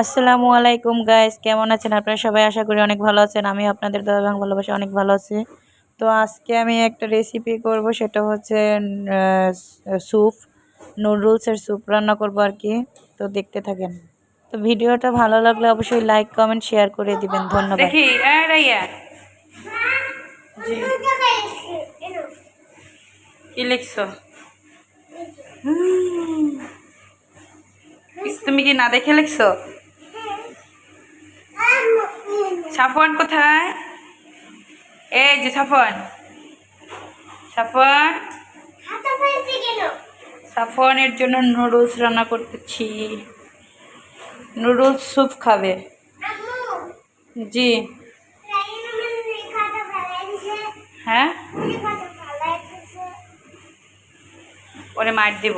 আসসালামু আলাইকুম গাইস কেমন আছেন? আপনারা সবাই আশা করি অনেক ভালো আছেন। আমি আপনাদের দাদা ভাঙ ভালোবাসা অনেক ভালো আছি। তো আজকে আমি একটা রেসিপি করব সেটা হচ্ছে স্যুপ নুডলসের স্যুপ রান্না করব আর কি। তো দেখতে থাকেন। তো ভিডিওটা ভালো লাগলে অবশ্যই লাইক কমেন্ট শেয়ার করে দিবেন। ধন্যবাদ। দেখি কি লিখছো? তুমি কি না দেখে লিখছো? সাফওয়ান কোথায়? এই যে সাফন সাফওয়ান? সাফওয়ানের জন্য নুডলস রান্না করতেছি। নুডলস স্যুপ খাবে। জি। হ্যাঁ? পরে মার দেব।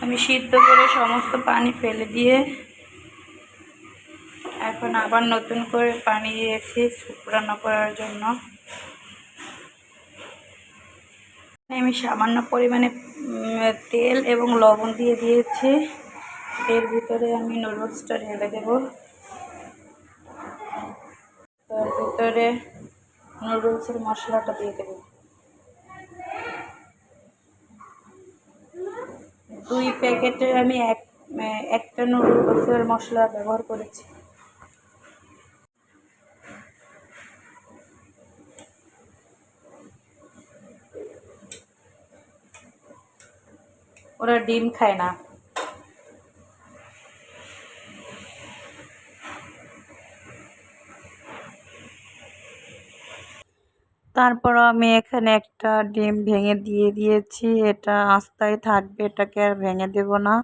আমি সিদ্ধ করে সমস্ত পানি ফেলে দিয়ে এখন আবার নতুন করে পানি দিয়েছি রান্না করার জন্য। আমি সামান্য পরিমাণে তেল এবং লবণ দিয়ে দিয়েছি। এর ভিতরে আমি নুডলসটা ঢেলে দেব। তার ভিতরে নুডলসের মশলাটা দিয়ে দেবো। দুই প্যাকেটে আমি এক একটা নুডলসের মশলা ব্যবহার করেছি। ওরা ডিম খায় না। তারপরও আমি এখানে একটা ডিম ভেঙে দিয়ে দিয়েছি। এটা আস্তায় থাকবে, এটাকে আর ভেঙে দেব না।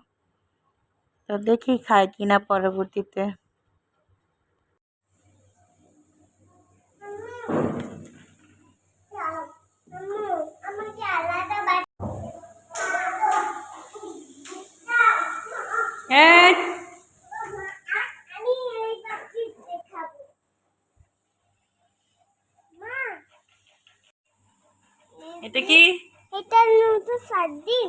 তো দেখি খায় কিনা পরবর্তীতে এই, এটা কি এটা তো সার্দিন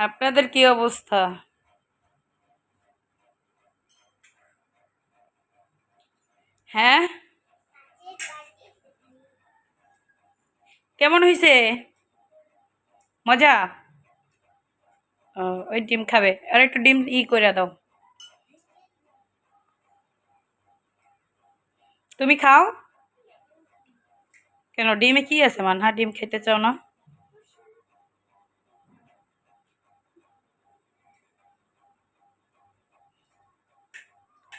আপনাদের কি অবস্থা? হ্যাঁ? কেমন হয়েছে মজা? ও, ওই ডিম খাবে। আর একটু ডিম ই করে দাও। তুমি খাও? কেন, ডিমে কি আছে, মানহা? ডিম খেতে চাও না?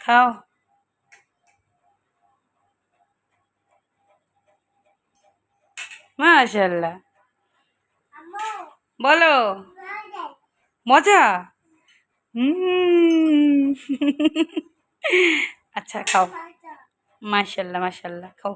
খাও। মাশাল্লাহ বলো। মজা? আচ্ছা খাও। মাশাল্লাহ মাশাল্লাহ খাও।